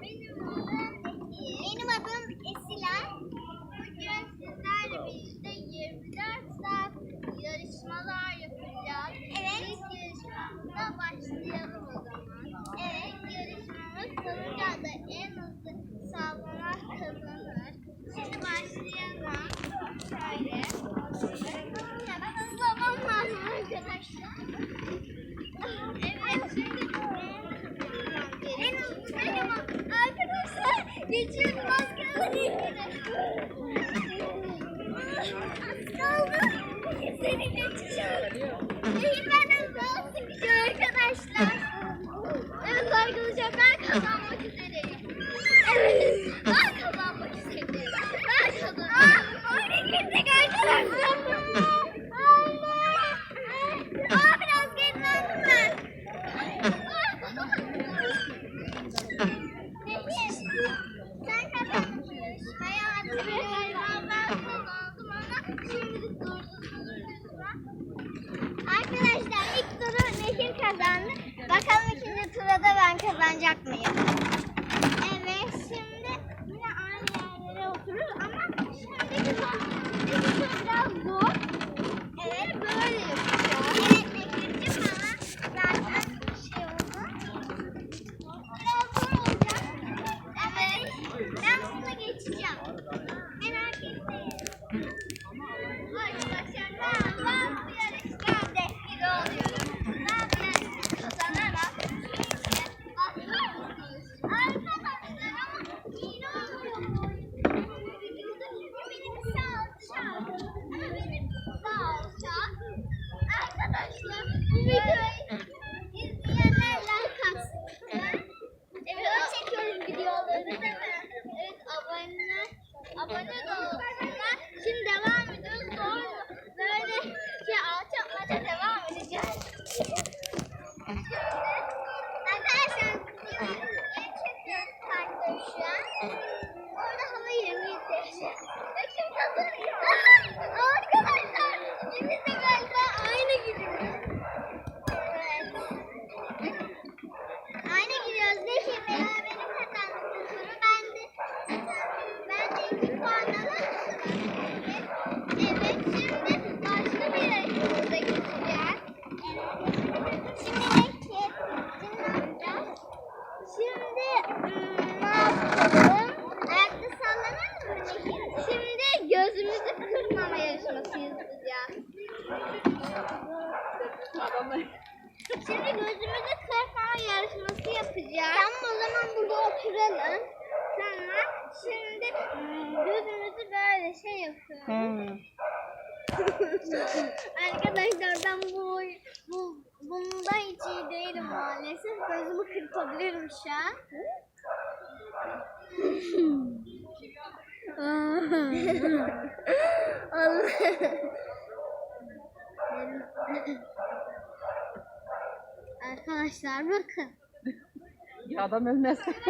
benim adım Esila. Bugün sizlerle birlikte 24 saat yarışmalar yapacağız. Evet. İlk yarışmamıza başlayalım o zaman. Evet. Yarışmamız salıncakta en hızlı sallanan kazanır. Şimdi başlayalım. Şöyle. Hemen hızlamam lazım arkadaşlar. Evet, şimdi en hızlı benim arkadaşlar. Geçiyorum az kaldı Az kaldı. Seni geçeceğim. İyi ben hızlı olsun gidiyor arkadaşlar. Evet arkadaşlar ben kazanmak üzereyim. Evet ben kazanmak üzereyim. Ben kazanmak. Oyuna girdik arkadaşlar. Aa biraz gerilendim ben. Sen kazandın yarışmayı. Hadi galiba ben kazandım ama şimdi Arkadaşlar ilk turu Nehir kazandı. Bakalım ikinci turda da ben kazanacak mıyım? Evet şimdi yine aynı yerlere oturur ama şimdiki tur biraz zor. Evet böyle yapacağız. Evet Nehir'cim ama zaten şey oldu. Biraz zor olacak. Evet. Ben bunu geçeceğim. Merak etmeyin. Arkadaşlar ben, ben bu yarışta dehil oluyorum. Ben bu yarışı kazanarak çünkü bakar mısınız? Arkadaşlar ama hile oluyor. Benim sağ alçak. Ama benim sağ alçak. Arkadaşlar bu videoyu izleyenler like atsın. Evet, çekiyorum videolarını değil mi? Evet, abone, abone de olsunlar. Şimdi devam ediyoruz. Sonra böyle şey alçakmaca devam edeceğiz. Şimdi arkadaşlar en çok kartları şu an. Orada hava 20 derece. Ve kim kazanıyor? Aa, Arkadaşlar ikimiz de galiba aynı gidiyoruz. Evet. Aynı gidiyoruz. Zeki beraberim kazandık bu turu. Ben de ben de iki puan alırım. Evet şimdi başka bir yarışmamıza geçeceğiz. Şimdi ne ki? Şimdi ne yapacağız? Şimdi ım, ne yapalım? Ayakta sallanalım mı Nehir? Şimdi gözümüzü kırmama yarışması yapacağız. Şimdi gözümüzü kırpma yarışması yapacağız. Tamam o zaman burada oturalım. Sonra şimdi ım, gözümüzü böyle şey yapıyoruz. Arkadaşlar ben bu, bu bunda hiç iyi değilim maalesef. Gözümü kırpabilirim şu an. Arkadaşlar bakın. Ya adam ölmez.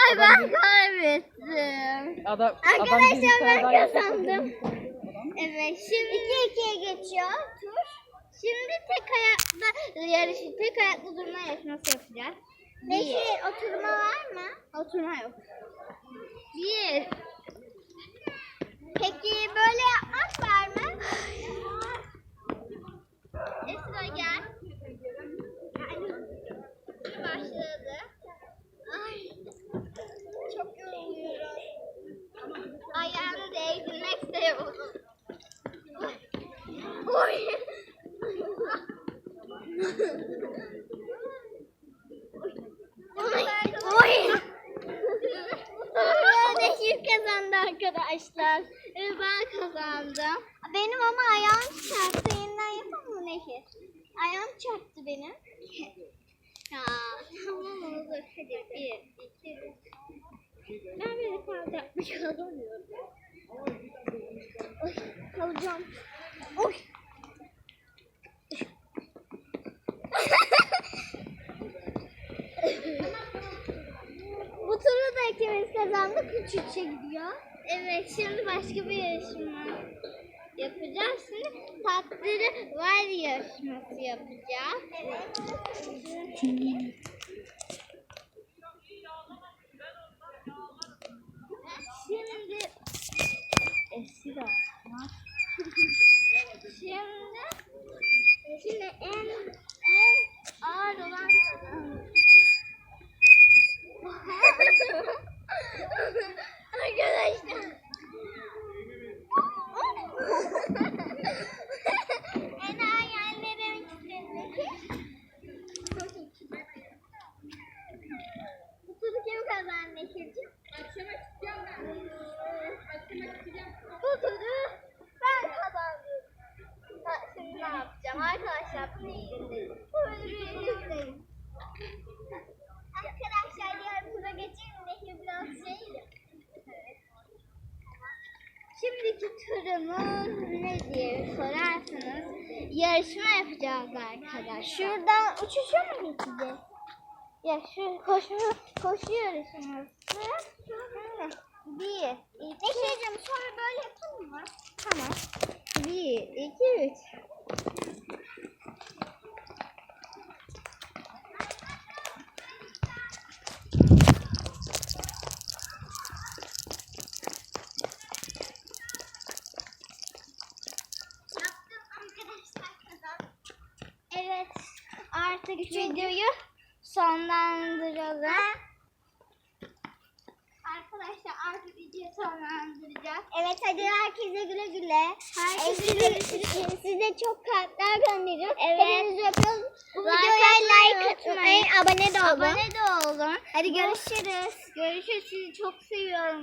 Ay ben kaybettim. Adam, Arkadaşlar ben kazandım. Evet şimdi 2-2'ye geçiyor tur. Şimdi tek ayakta yarışı, tek ayakta durma yarışması yapacağız. Peki oturma var mı? Oturma yok. Bir. Peki böyle yapmak var mı? Esra gel. Tur başladı. Ay. Çok yoruluyorum. Ayağını değdirmek istiyorum. Oy. Oy. Oy. Nehir kazandı arkadaşlar. Ee, Ben kazandım. Benim ama ayağım çarptı. Yeniden yapalım mı Nehir? Ayağım çarptı benim. Ya tamam olur. Hadi bir, iki. Ben böyle kalacakmış kalamıyorum. Oy kalacağım. Oy. Bu turu da ikimiz kazandık. Üç üçe gidiyor evet şimdi başka bir yarışma yapacağız. Şimdi tatları var yarışması yapacağız. Evet. Şimdi esir atmak. şimdi şimdi en en ağır olan Arkadaşlar. en ağır yerlerin üstündeki. Bu turu kim kazandı Nekir'cim? Akşama çıkacağım ben. Akşama çıkacağım. Bu turu ben kazandım. Ha, şimdi ne yapacağım arkadaşlar? Bunu izleyin. Bunu izleyin. Arkadaşlar diğer tura geçelim. Nehir biraz şey. Şimdiki turumuz ne diye sorarsanız yarışma yapacağız arkadaşlar. Şuradan uçuşa mı geçeceğiz? Ya şu koşu, koşu yarışması. Bir, iki. Neşeciğim sonra böyle yapalım mı? Tamam. Bir, iki, üç. Yaptım arkadaşlar. Evet. Artık videoyu sonlandıralım. Arkadaşlar artık videoyu sonlandıracağız. Evet hadi herkese güle güle. Herkese görüşürüz. Size çok kalpler gönderiyorum. Evet. Hepinizi öpüyoruz. Bu videoya like atmayı, abone de olun. Abone de olun. Hadi görüşürüz. Görüşürüz. Sizi çok seviyorum.